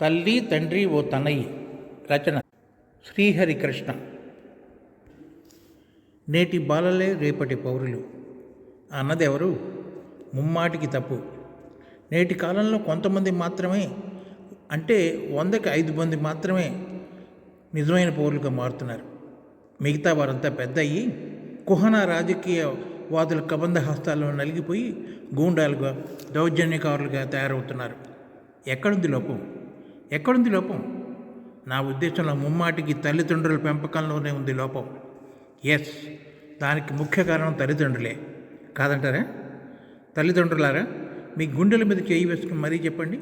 తల్లి తండ్రి ఓ తనయి. రచన శ్రీహరి కృష్ణ నేటి బాలలే రేపటి పౌరులు. అన్నదెవరు? ముమ్మాటికి తప్పు. నేటి కాలంలో కొంతమంది మాత్రమే అంటే వందకి ఐదు మంది మాత్రమే నిజమైన పౌరులుగా మారుతున్నారు. మిగతా వారంతా పెద్ద అయ్యి కుహన రాజకీయ వాదుల కబంధ హస్తాల్లో నలిగిపోయి గూండాలుగా దౌర్జన్యకారులుగా తయారవుతున్నారు. ఎక్కడుంది లోపం? ఎక్కడుంది లోపం? నా ఉద్దేశంలో ముమ్మాటికి తల్లిదండ్రుల పెంపకంలోనే ఉంది లోపం. ఎస్ దానికి ముఖ్య కారణం తల్లిదండ్రులే. కాదంటారా? తల్లిదండ్రులారా మీ గుండెల మీద చేయి వేసుకుని మరీ చెప్పండి.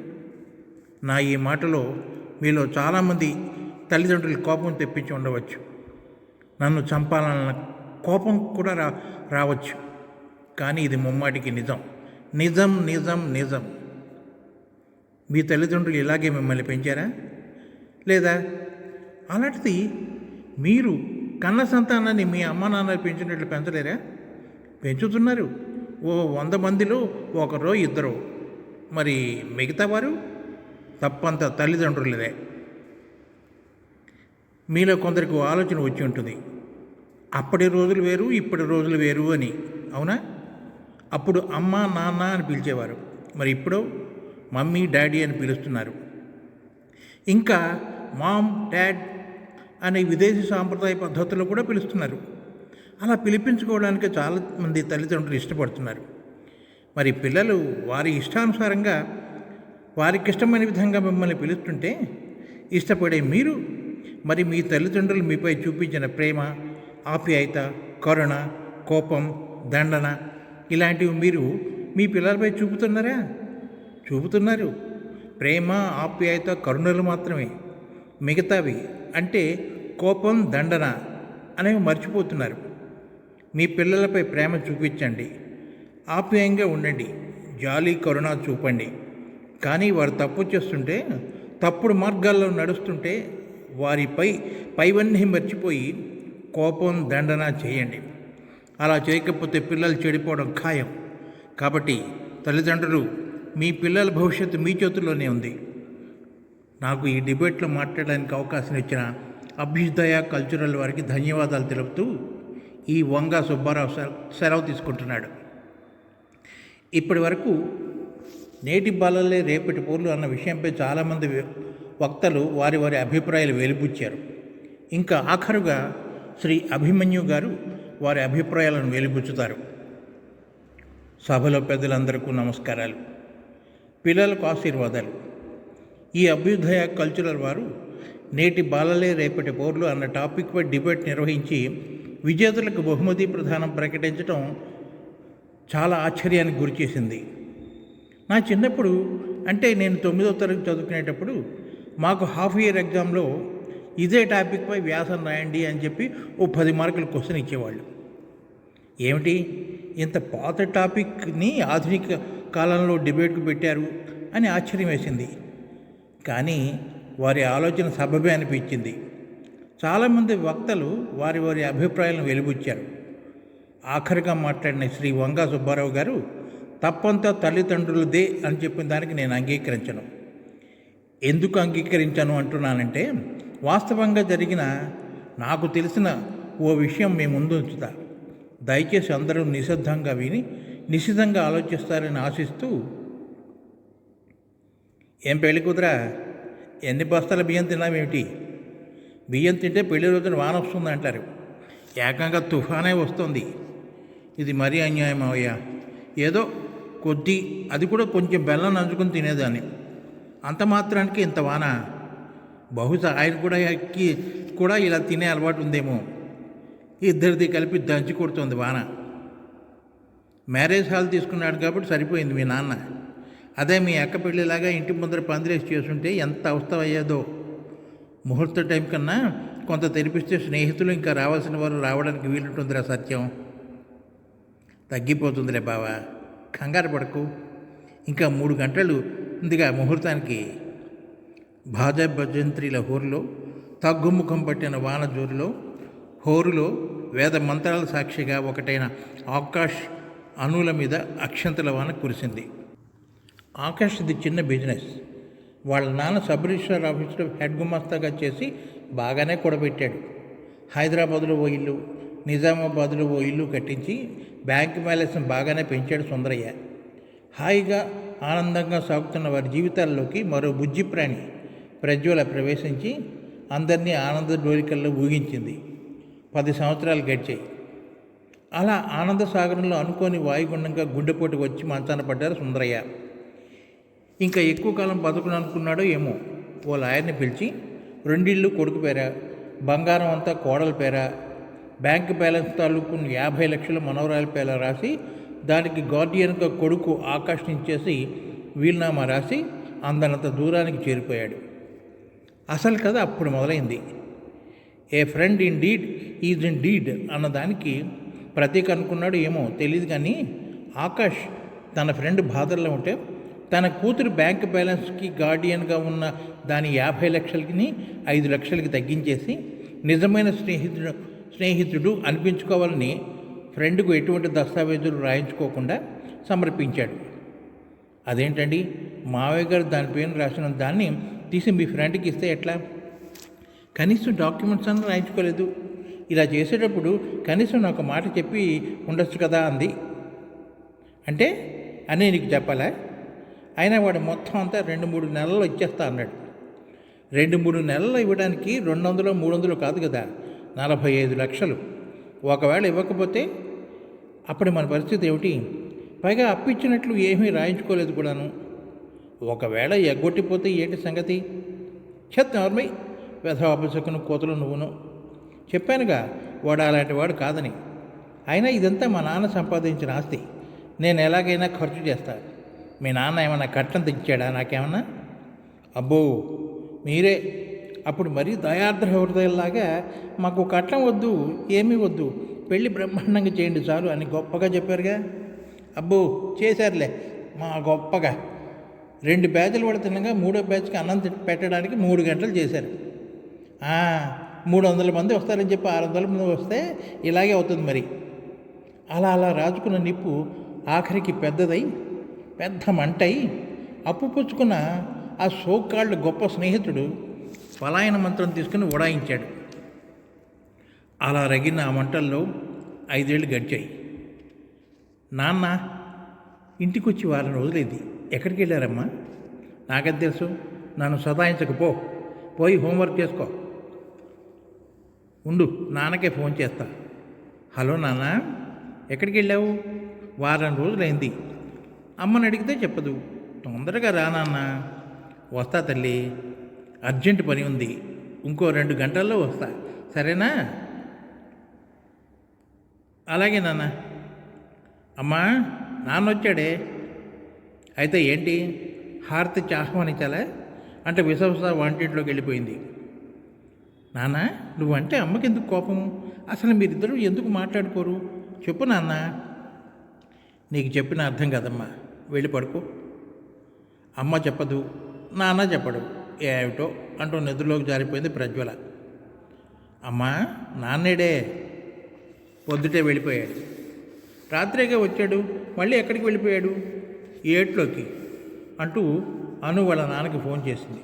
నా ఈ మాటలో మీలో చాలామంది తల్లిదండ్రుల కోపం తెప్పించి ఉండవచ్చు. నన్ను చంపాలన్న కోపం కూడా రా రావచ్చు. కానీ ఇది ముమ్మాటికి నిజం. నిజం నిజం నిజం. మీ తల్లిదండ్రులు ఇలాగే మిమ్మల్ని పెంచారా? లేదా? అలాంటిది మీరు కన్న సంతానాన్ని మీ అమ్మ నాన్న పెంచినట్లు పెంచలేరా? పెంచుతున్నారు. ఓ వంద మందిలో ఒకరో ఇద్దరు. మరి మిగతా వారు? తప్పంత తల్లిదండ్రులదే. మీలో కొందరికి ఆలోచన వచ్చి ఉంటుంది. అప్పటి రోజులు వేరు ఇప్పటి రోజులు వేరు అని. అవునా? అప్పుడు అమ్మ నాన్న అని పిలిచేవారు. మరి ఇప్పుడు? మమ్మీ డాడీ అని పిలుస్తున్నారు. ఇంకా మామ్ డాడ్ అనే విదేశీ సాంప్రదాయ పద్ధతుల్లో కూడా పిలుస్తున్నారు. అలా పిలిపించుకోవడానికి చాలామంది తల్లిదండ్రులు ఇష్టపడుతున్నారు. మరి పిల్లలు వారి ఇష్టానుసారంగా వారికి ఇష్టమైన విధంగా మిమ్మల్ని పిలుస్తుంటే ఇష్టపడే మీరు మరి మీ తల్లిదండ్రులు మీపై చూపించిన ప్రేమ ఆప్యాయత కరుణ కోపం దండన ఇలాంటివి మీరు మీ పిల్లలపై చూపుతున్నారా? చూపుతున్నారు. ప్రేమ ఆప్యాయత కరుణలు మాత్రమే. మిగతావి అంటే కోపం దండన అనేవి మర్చిపోతున్నారు. మీ పిల్లలపై ప్రేమ చూపించండి. ఆప్యాయంగా ఉండండి. జాలి కరుణ చూపండి. కానీ వారు తప్పు చేస్తుంటే తప్పుడు మార్గాల్లో నడుస్తుంటే వారిపై పైవన్నీ మర్చిపోయి కోపం దండన చేయండి. అలా చేయకపోతే పిల్లలు చెడిపోవడం ఖాయం. కాబట్టి తల్లిదండ్రులు మీ పిల్లల భవిష్యత్తు మీ చేతుల్లోనే ఉంది. నాకు ఈ డిబేట్లో మాట్లాడడానికి అవకాశం ఇచ్చిన అభ్యుదయ కల్చరల్ వారికి ధన్యవాదాలు తెలుపుతూ ఈ వంగ సుబ్బారావు సెలవు తీసుకుంటున్నాడు. ఇప్పటి వరకు నేటి బాలలే రేపటి పూర్లు అన్న విషయంపై చాలామంది వక్తలు వారి వారి అభిప్రాయాలు వెలిబుచ్చారు. ఇంకా ఆఖరుగా శ్రీ అభిమన్యు గారు వారి అభిప్రాయాలను వెలిబుచ్చుతారు. సభలో పెద్దలందరికీ నమస్కారాలు. పిల్లలకు ఆశీర్వాదాలు. ఈ అభ్యుదయ కల్చరల్ వారు నేటి బాలలే రేపటి పౌరులు అన్న టాపిక్పై డిబేట్ నిర్వహించి విజేతలకు బహుమతి ప్రధానం ప్రకటించడం చాలా ఆశ్చర్యానికి గురిచేసింది నా చిన్నప్పుడు అంటే నేను తొమ్మిదో తరగతి చదువుకునేటప్పుడు మాకు హాఫ్ ఇయర్ ఎగ్జామ్లో ఇదే టాపిక్పై వ్యాసం రాయండి అని చెప్పి ఓ పది మార్కులు క్వశ్చన్ ఇచ్చేవాళ్ళు. ఏమిటి? ఇంత పాత టాపిక్ని ఆధునిక కాలంలో డిబేట్కు పెట్టారు అని ఆశ్చర్యం వేసింది. కానీ వారి ఆలోచన సబబే అనిపించింది. చాలామంది వక్తలు వారి వారి అభిప్రాయాలను వెలిబుచ్చారు. ఆఖరిగా మాట్లాడిన శ్రీ వంగా సుబ్బారావు గారు తప్పంతా తల్లిదండ్రులదే అని చెప్పిన దానికి నేను అంగీకరించను. ఎందుకు అంగీకరించాను అంటున్నానంటే వాస్తవంగా జరిగిన నాకు తెలిసిన ఓ విషయం మీ ముందు ఉంచుతా. దయచేసి అందరూ నిశ్శబ్దంగా విని నిశ్చితంగా ఆలోచిస్తారని ఆశిస్తూ ఏం పెళ్ళి కుదరా ఎన్ని బస్తాల బియ్యం తిన్నామేమిటి బియ్యం తింటే పెళ్ళి రోజున వాన వస్తుంది అంటారు. ఏకంగా తుఫానే వస్తుంది. ఇది మరీ అన్యాయం అవయ్యా ఏదో కొద్ది అది కూడా కొంచెం బెల్లం నంచుకుని తినేదాన్ని. అంత మాత్రానికి ఇంత వాన. బహుశా ఆయన కూడా ఎక్కి కూడా ఇలా తినే అలవాటు ఉందేమో. ఇద్దరిది కలిపి దంచి కొడుతుంది వాన. మ్యారేజ్ హాల్ తీసుకున్నాడు కాబట్టి సరిపోయింది మీ నాన్న. అదే మీ అక్క పెళ్ళిలాగా ఇంటి ముందర పందిరేసి చేస్తుంటే ఎంత అవస్థ అయ్యేదో ముహూర్త టైం కన్నా కొంత తెరిపిస్తే స్నేహితులు ఇంకా రావాల్సిన వారు రావడానికి వీలుంటుందిరా సత్యం. తగ్గిపోతుందిలే బావా. కంగారు పడకు. ఇంకా మూడు గంటలు ఇందుగా ముహూర్తానికి. భాజ భజంత్రిల హోరులో తగ్గుముఖం పట్టిన వాన జోరులో హోరులో వేద మంత్రాల సాక్షిగా ఒకటైన ఆకాష్ అణువుల మీద అక్షంతల వాన కురిసింది. ఆకాష్ది చిన్న బిజినెస్ వాళ్ళ నాన్న సబ్ రిజిస్టర్ ఆఫీసులో హెడ్ గుమాస్తాగా చేసి బాగానే కూడబెట్టాడు. హైదరాబాద్లో ఓ ఇల్లు నిజామాబాద్లో ఓ ఇల్లు కట్టించి బ్యాంక్ బ్యాలెన్స్ని బాగానే పెంచాడు సుందరయ్య. హాయిగా ఆనందంగా సాగుతున్న వారి జీవితాల్లోకి మరో బుజ్జి ప్రాణి ప్రజ్వల ప్రవేశించి అందరినీ ఆనంద డోలికల్లో ఊగించింది పది సంవత్సరాలు గడిచాయి. అలా ఆనంద సాగరంలో అనుకోని వాయుగుండంగా గుండెపోటు వచ్చి మంచాన పడ్డారు సుందరయ్య. ఇంకా ఎక్కువ కాలం బతుకును అనుకున్నాడో ఏమో. ఓ లాయర్ని పిలిచి రెండిళ్ళు కొడుకు పేర? బంగారం అంతా కోడల పేర? బ్యాంక్ బ్యాలెన్స్ తాలూకు యాభై లక్షల మనవరాల పేర? రాసి దానికి గార్డియన్గా కొడుకు ఆకర్షించేసి వీలునామా రాసి అందనంత దూరానికి చేరిపోయాడు. అసలు కథ అప్పుడు మొదలైంది. A friend indeed is indeed అన్నదానికి ప్రతీక్ అనుకున్నాడు ఏమో తెలియదు కానీ ఆకాష్ తన ఫ్రెండ్ బాధల్లో ఉంటే తన కూతురు బ్యాంక్ బ్యాలెన్స్కి గార్డియన్గా ఉన్న దాని యాభై లక్షలకి ఐదు లక్షలకి తగ్గించేసి నిజమైన స్నేహితుడు స్నేహితుడు అనిపించుకోవాలని ఫ్రెండ్కు ఎటువంటి దస్తావేజులు రాయించుకోకుండా సమర్పించాడు. అదేంటండి? మావయ్య గారు దాని పేరు రాసిన దాన్ని తీసి మీ ఫ్రెండ్కి ఇస్తే ఎట్లా? కనీసం డాక్యుమెంట్స్ అన్న రాయించుకోలేదు. ఇలా చేసేటప్పుడు కనీసం నాకు మాట చెప్పి ఉండొచ్చు కదా అంది. అంటే అని నీకు చెప్పాలా? అయినా వాడు మొత్తం అంతా రెండు మూడు నెలల్లో ఇచ్చేస్తా అన్నాడు. రెండు మూడు నెలలు ఇవ్వడానికి రెండు వందలు మూడు వందలు కాదు కదా నలభై ఐదు లక్షలు. ఒకవేళ ఇవ్వకపోతే అప్పుడు మన పరిస్థితి ఏమిటి? పైగా అప్పిచ్చినట్లు ఏమీ రాయించుకోలేదు కూడాను. ఒకవేళ ఎగ్గొట్టిపోతే ఏంటి సంగతి? చెత్త నార్మై వ్యధాపసకును కోతలు నువ్వును. చెప్పానుగా వాడు అలాంటి వాడు కాదని. అయినా ఇదంతా మా నాన్న సంపాదించిన ఆస్తి. నేను ఎలాగైనా ఖర్చు చేస్తా. మీ నాన్న ఏమైనా కట్నం తెచ్చాడా నాకేమన్నా? అబ్బో మీరే. అప్పుడు మరీ దయార్ద్ర హృదయంలాగా మాకు కట్నం వద్దు ఏమీ వద్దు పెళ్ళి బ్రహ్మాండంగా చేయండి చాలు అని గొప్పగా చెప్పారుగా. అబ్బో చేశారులే మా గొప్పగా. రెండు బ్యాచ్లు కూడా తినగా మూడో బ్యాచ్కి అన్నం పెట్టడానికి మూడు గంటలు చేశారు. మూడు వందల మంది వస్తారని చెప్పి ఆరు వందల మంది వస్తే ఇలాగే అవుతుంది మరి. అలా అలా రాజుకున్న నిప్పు ఆఖరికి పెద్దదై పెద్ద మంటై అప్పు పుచ్చుకున్న ఆ సోకాళ్ళు గొప్ప స్నేహితుడు పలాయన మంత్రం తీసుకుని ఉడాయించాడు. అలా రగిన ఆ మంటల్లో ఐదేళ్ళు గడిచాయి. నాన్న ఇంటికొచ్చి వారం రోజులైంది ఎక్కడికి వెళ్ళారమ్మా నాకది తెలుసు? నన్ను సదాయించకపో పోయి హోంవర్క్ చేసుకో. ఉండు నాన్నకే ఫోన్ చేస్తా. హలో నాన్న ఎక్కడికి వెళ్ళావు? వారం రోజులైంది. అమ్మని అడిగితే చెప్పదు. తొందరగా రా నాన్న. వస్తా తల్లి. అర్జెంట్ పని ఉంది. ఇంకో రెండు గంటల్లో వస్తా. సరేనా? అలాగే నాన్న. అమ్మా నాన్న వచ్చాడే. అయితే ఏంటి? హారతి ఇచ్చి అంటే విసవిస వంటింట్లోకి వెళ్ళిపోయింది. నాన్న నువ్వంటే అమ్మకి ఎందుకు కోపం అసలు మీరిద్దరూ ఎందుకు మాట్లాడుకోరు? చెప్పు నాన్న. నీకు చెప్పిన అర్థం కదమ్మా. వెళ్ళి పడుకో. అమ్మ చెప్పదు నాన్న చెప్పడు. ఏమిటో అంటూ నిద్రలోకి జారిపోయింది ప్రజ్వల. అమ్మా నాన్నేడే. పొద్దుటే వెళ్ళిపోయాడు. రాత్రిగా వచ్చాడు మళ్ళీ ఎక్కడికి వెళ్ళిపోయాడు? ఏట్లోకి అంటూ అను వాళ్ళ నాన్నకి ఫోన్ చేసింది.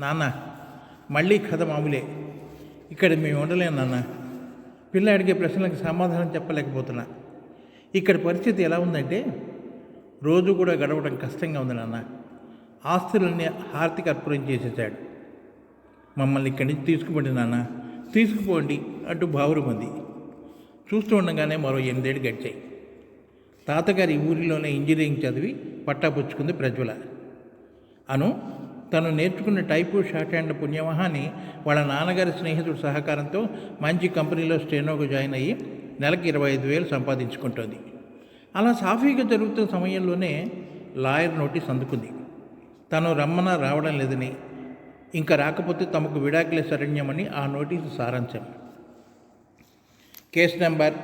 నాన్న మళ్ళీ కథ మామూలే. ఇక్కడ మేము ఉండలేము నాన్న. పిల్ల అడిగే ప్రశ్నలకు సమాధానం చెప్పలేకపోతున్నా. ఇక్కడ పరిస్థితి ఎలా ఉందంటే రోజు కూడా గడవడం కష్టంగా ఉంది నాన్న. ఆస్తులన్నీ హార్తిక అర్పణం చేసేసాడు మమ్మల్ని ఇక్కడి నుంచి తీసుకుపోండి నాన్న. తీసుకుపోండి అంటూ బావురుమంది చూస్తూ ఉండగానే మరో ఎనిమిదేళ్ళు గడిచాయి. తాతగారి ఊరిలోనే ఇంజనీరింగ్ చదివి పట్టాపుచ్చుకుంది ప్రజ్వల. అను తను నేర్చుకున్న టైపు షార్ట్ హ్యాండ్ పుణ్యమహాని వాళ్ళ నాన్నగారి స్నేహితుడి సహకారంతో మంచి కంపెనీలో స్టెనోకు జాయిన్ అయ్యి నెలకి ఇరవై ఐదు వేలు సంపాదించుకుంటోంది. అలా సాఫీగా జరుగుతున్న సమయంలోనే లాయర్ నోటీస్ అందుకుంది. తను రమ్మన రావడం లేదని ఇంకా రాకపోతే తమకు విడాకులే శరణ్యమని ఆ నోటీసు సారాంశం. Case number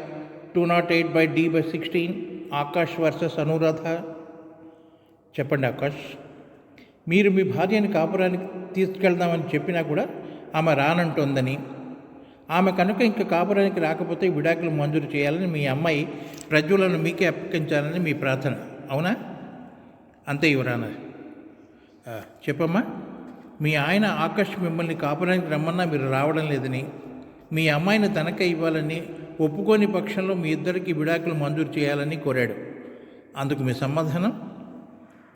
two not eight by D by sixteen Akash versus Anuradha. చెప్పండి ఆకాష్. మీరు మీ భార్యని కాపురానికి తీసుకెళ్దామని చెప్పినా కూడా ఆమె రానంటోందని. ఆమె కనుక ఇంకా కాపురానికి రాకపోతే విడాకులు మంజూరు చేయాలని మీ అమ్మాయి ప్రజ్వలను మీకే అప్పగించాలని మీ ప్రార్థన. అవునా? అంతే యువరాన చెప్పమ్మా. మీ ఆయన ఆకాష్ మిమ్మల్ని కాపురానికి రమ్మన్నా మీరు రావడం లేదని మీ అమ్మాయిని తనఖా ఇవ్వాలని ఒప్పుకోని పక్షంలో మీ ఇద్దరికి విడాకులు మంజూరు చేయాలని కోరాడు. అందుకు మీ సమాధానం?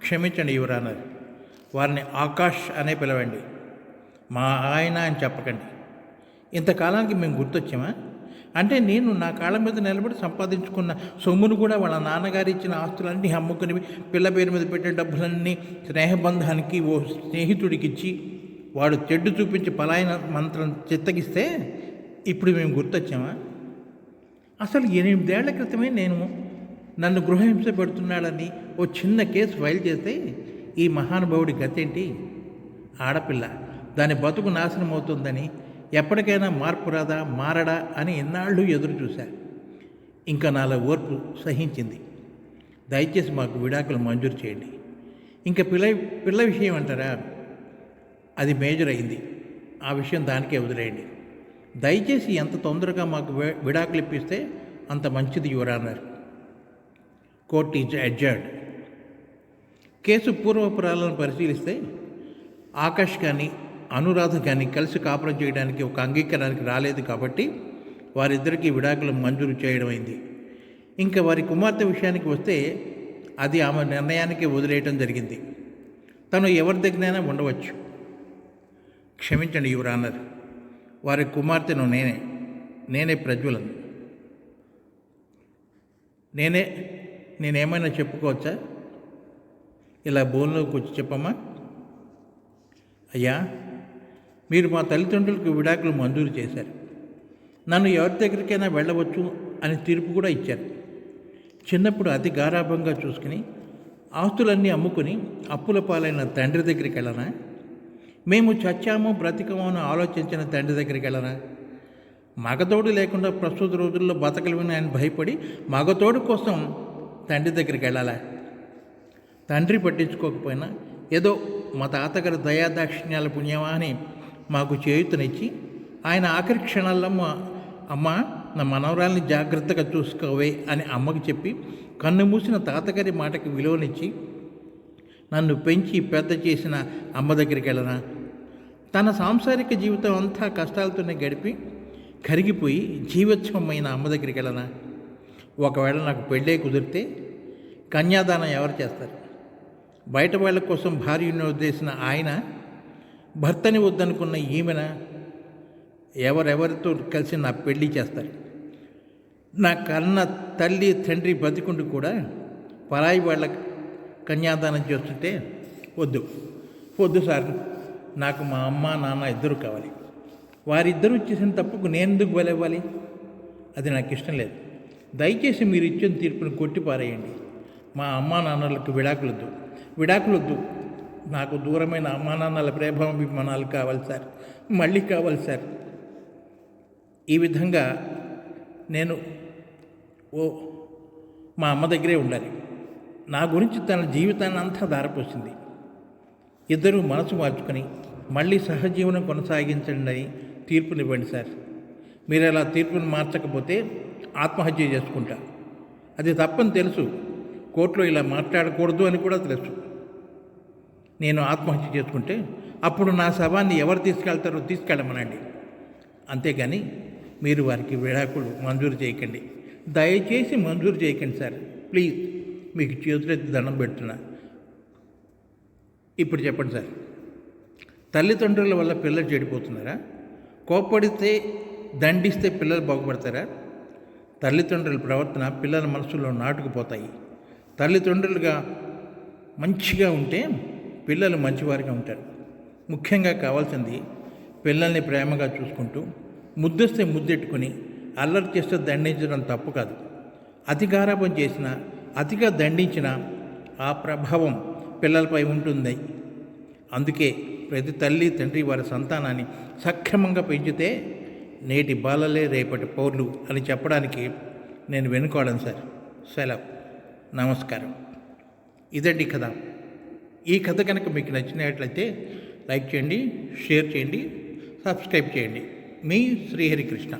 క్షమించండి యువరానర్ వారిని ఆకాష్ అనే పిలవండి. మా ఆయన అని చెప్పకండి. ఇంతకాలానికి మేము గుర్తొచ్చామా? అంటే నేను నా కాళ్ళ మీద నిలబడి సంపాదించుకున్న సొమ్మును కూడా వాళ్ళ నాన్నగారు ఇచ్చిన ఆస్తులన్నీ అమ్ముకుని పిల్ల పేరు మీద పెట్టే డబ్బులన్నీ స్నేహబంధానికి ఓ స్నేహితుడికి ఇచ్చి వాడు చెడ్డు చూపించి పలాయన మంత్రం చిత్తగిస్తే ఇప్పుడు మేము గుర్తొచ్చామా? అసలు ఎనిమిదేళ్ళ క్రితమే నేను నన్ను గృహహింస పెడుతున్నాడని ఓ చిన్న కేసు ఫైల్ చేస్తే ఈ మహానుభావుడి గతేంటి? ఆడపిల్ల. దాని బతుకు నాశనం అవుతుందని ఎప్పటికైనా మార్పు రాదా మారడా అని ఎన్నాళ్ళు ఎదురు చూశా. ఇంకా నాలో ఓర్పు సహించింది. దయచేసి మాకు విడాకులు మంజూరు చేయండి. ఇంకా పిల్ల పిల్ల విషయం అంటారా? అది మేజర్ అయింది. ఆ విషయం దానికే వదిలేయండి. దయచేసి ఎంత తొందరగా మాకు విడాకులు ఇప్పిస్తే అంత మంచిది your honour court is adjourned. Case పూర్వపురాలను పరిశీలిస్తే ఆకాష్ కానీ అనురాధ కానీ కలిసి కాపురం చేయడానికి ఒక అంగీకారానికి రాలేదు కాబట్టి వారిద్దరికీ విడాకులు మంజూరు చేయడం అయింది. ఇంకా వారి కుమార్తె విషయానికి వస్తే అది ఆమె నిర్ణయానికి వదిలేయటం జరిగింది. తను ఎవరి దగ్గరైనా ఉండవచ్చు. క్షమించండి యువరానర్ వారి కుమార్తెను నేనే నేనే ప్రజ్వలను. నేనే నేనేమైనా చెప్పుకోవచ్చా? ఇలా బోన్లోకి వచ్చి చెప్పమ్మా. అయ్యా మీరు మా తల్లిదండ్రులకు విడాకులు మంజూరు చేశారు. నన్ను ఎవరి దగ్గరికైనా వెళ్ళవచ్చు అని తీర్పు కూడా ఇచ్చారు. చిన్నప్పుడు అతి గారాభంగా చూసుకుని ఆస్తులన్నీ అమ్ముకుని అప్పుల పాలైన తండ్రి దగ్గరికి వెళ్ళనా? మేము చచ్చాము బ్రతికము అని ఆలోచించిన తండ్రి దగ్గరికి వెళ్ళనా? మగతోడు లేకుండా ప్రస్తుత రోజుల్లో బతకలేమని ఆయన భయపడి మగతోడు కోసం తండ్రి దగ్గరికి వెళ్ళాలా? తండ్రి పట్టించుకోకపోయినా ఏదో మా తాతగారి దయాదాక్షిణ్యాల పుణ్యమా అని మాకు చేయుతనిచ్చి ఆయన ఆఖరి క్షణాల్లో మా అమ్మ నా మనవరాల్ని జాగ్రత్తగా చూసుకోవే అని అమ్మకి చెప్పి కన్ను మూసిన తాతగారి మాటకి విలువనిచ్చి నన్ను పెంచి పెద్ద చేసిన అమ్మ దగ్గరికి వెళ్ళనా? తన సాంసారిక జీవితం అంతా కష్టాలతోనే గడిపి కరిగిపోయి జీవోత్సవమైన అమ్మ దగ్గరికి వెళ్ళనా? ఒకవేళ నాకు పెళ్ళే కుదిరితే కన్యాదానం ఎవరు చేస్తారు? బయట వాళ్ళ కోసం భార్యను వదిలేసిన ఆయన భర్తని వద్దనుకున్న ఈమెన ఎవరెవరితో కలిసి నా పెళ్ళి చేస్తారు? నా కన్న తల్లి తండ్రి బతికుండి కూడా పరాయి వాళ్ళ కన్యాదానం చేస్తుంటే వద్దు. వద్దు సార్ నాకు మా అమ్మ నాన్న ఇద్దరు కావాలి. వారిద్దరూ చేసిన తప్పుకు నేను ఎందుకు బలవ్వాలి? అది నాకు ఇష్టం లేదు. దయచేసి మీరు ఇచ్చిన తీర్పును కొట్టి పారేయండి మా అమ్మా నాన్నలకు విడాకులొద్దు. విడాకులొద్దు. నాకు దూరమైన అమ్మా నాన్నల ప్రేమాభిమానాలు కావాలి సార్. మళ్ళీ కావాలి సార్. ఈ విధంగా నేను ఓ మా అమ్మ దగ్గరే ఉండాలి. నా గురించి తన జీవితాన్ని అంతా దారపోసింది. ఇద్దరూ మనసు మార్చుకొని మళ్ళీ సహజీవనం కొనసాగించండి అని తీర్పునివ్వండి సార్. మీరు అలా తీర్పును మార్చకపోతే ఆత్మహత్య చేసుకుంటా. అది తప్పని తెలుసు. కోర్టులో ఇలా మాట్లాడకూడదు అని కూడా తెలుసు. నేను ఆత్మహత్య చేసుకుంటే అప్పుడు నా శవాన్ని ఎవరు తీసుకెళ్తారో తీసుకెళ్ళమనండి. అంతేగాని మీరు వారికి విడాకులు మంజూరు చేయకండి. దయచేసి మంజూరు చేయకండి సార్. ప్లీజ్ మీకు చేతులెత్తి దండం పెడుతున్నా. ఇప్పుడు చెప్పండి సార్. తల్లిదండ్రుల వల్ల పిల్లలు చెడిపోతున్నారా? కోప్పడితే దండిస్తే పిల్లలు బాగుపడతారా? తల్లిదండ్రుల ప్రవర్తన పిల్లల మనసులో నాటుకుపోతాయి. తల్లిదండ్రులుగా మంచిగా ఉంటే పిల్లలు మంచివారిగా ఉంటారు. ముఖ్యంగా కావాల్సింది పిల్లల్ని ప్రేమగా చూసుకుంటూ ముద్దొస్తే ముద్దెట్టుకుని అల్లరి చేస్తే దండించడం తప్పు కాదు. అతిగారాపం చేసిన అతిగా దండించిన ఆ ప్రభావం పిల్లలపై ఉంటుంది. అందుకే ప్రతి తల్లి తండ్రి వారి సంతానాన్ని సక్రమంగా పెంచితే నేటి బాలలే రేపటి పౌర్లు అని చెప్పడానికి నేను వెనుకోవడం సార్. సెలవు. నమస్కారం. ఇదండి కథ. ఈ కథ కనుక మీకు నచ్చినట్లయితే లైక్ చేయండి షేర్ చేయండి సబ్స్క్రైబ్ చేయండి. మీ శ్రీహరికృష్ణ.